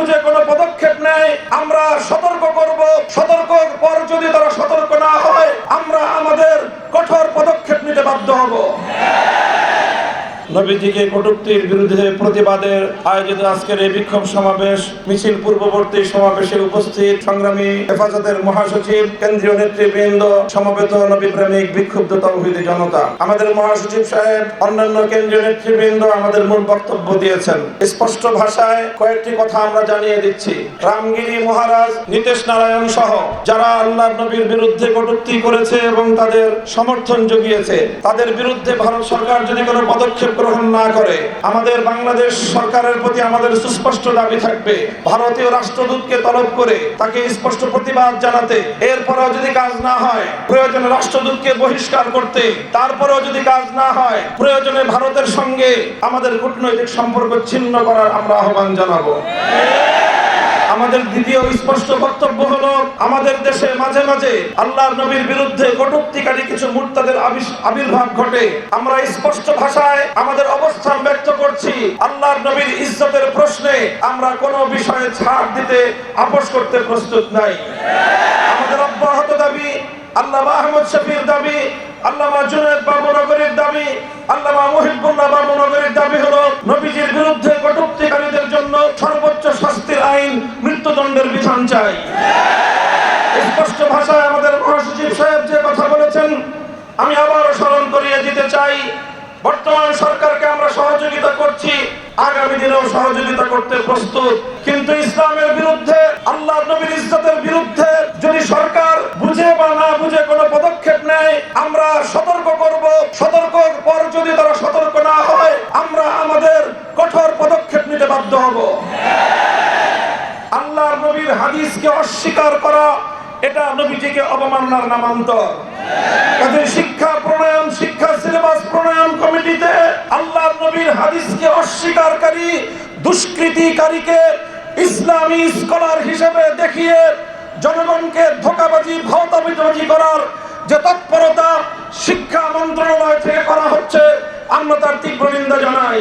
বুঝে কোনো পদক্ষেপ নেয় আমরা সতর্ক করব। সতর্ক পর যদি তারা নবীজিকে কটুক্তির বিরুদ্ধে প্রতিবাদের আয়োজিত আজকের এই বিক্ষোভ সমাবেশ, মিছিল পূর্ববর্তী সমাবেশে উপস্থিত সংগ্রামী হেফাজতের মহাসচিব, কেন্দ্রীয় নেতৃবৃন্দ, সমবেত নবী প্রেমিক বিক্ষুব্ধ তৌহিদি জনতা। আমাদের মহাসচিব সাহেব, অন্যান্য কেন্দ্রীয় নেতৃবৃন্দ আমাদের মূল বক্তব্য দিয়েছেন। স্পষ্ট ভাষায় কয়েকটি কথা আমরা জানিয়ে দিচ্ছি। রামগিরি মহারাজ, নীতিশ নারায়ণ সহ যারা আল্লাহ নবীর বিরুদ্ধে কটূক্তি করেছে এবং তাদের সমর্থন জুগিয়েছে, তাদের বিরুদ্ধে ভারত সরকার যদি কোনো পদক্ষেপ গ্রহণ না করে, আমাদের বাংলাদেশ সরকারের প্রতি আমাদের সুস্পষ্ট দাবি থাকবে। ভারতীয় রাষ্ট্রদূতকে তলব করে তাকে স্পষ্ট প্রতিবাদ জানাতে। এরপরেও যদি কাজ না হয়, প্রয়োজনে রাষ্ট্রদূতকে বহিষ্কার করতে। তারপরেও যদি কাজ না হয়, প্রয়োজনে ভারতের সঙ্গে আমাদের কূটনৈতিক সম্পর্ক ছিন্ন করার আমরা আহ্বান জানাব। আমাদের দ্বিতীয় স্পষ্ট বক্তব্য হলো আমাদের দেশে মাঝে মাঝে আল্লাহর নবীর বিরুদ্ধে কটুক্তিকারী কিছু মুরতাদের আবির্ভাব ঘটে। আমরা স্পষ্ট ভাষায় আমাদের অবস্থান ব্যক্ত করছি। আল্লাহর নবীর ইজ্জতের প্রশ্নে আমরা কোনো বিষয়ে ছাড় দিতে আপোষ করতে প্রস্তুত নাই। আমাদের অব্যাহত দাবি, আল্লামা আহমদ শফির দাবি, আল্লামা জুনেদ বাবু নগরীর দাবি, আল্লামা মুহিবুল্লাহ নগরীর দাবি চাই। স্পষ্ট ভাষায় আমাদের মহাসচিব সাহেব যে কথা বলেছেন, আমি আবারও স্মরণ করিয়ে দিতে চাই। বর্তমান সরকারকে আমরা সহযোগিতা করছি, আগামী দিনেও সহযোগিতা করতে প্রস্তুত। কিন্তু ইসলামের বিরুদ্ধে, আল্লাহ নবীর ইজ্জতের বিরুদ্ধে যদি সরকার বুঝে বা না বুঝে কোনো পদক্ষেপ নেয়, আমরা সতর্ক করব। সতর্ক পর যদি তারা সতর্ক না হয়, আমরা আমাদের কঠোর পদক্ষেপ নিতে বাধ্য হব। আল্লাহর নবীর হাদিসকে অস্বীকার করা, এটা নবীজিকে অবমাননার নামান্তর। কাজে শিক্ষা প্রণয়ন, শিক্ষা সিলেবাস প্রণয়ন কমিটিতে আল্লাহর নবীর হাদিসকে অস্বীকারী, দুষ্কৃতিকারীকে ইসলামী স্কলার হিসেবে দেখিয়ে জনগণকে ধোকাবাজি ভাওতাবাজি করার যে তৎপরতা শিক্ষা মন্ত্রণালয় থেকে করা হচ্ছে, আমরা তার তীব্র নিন্দা জানাই।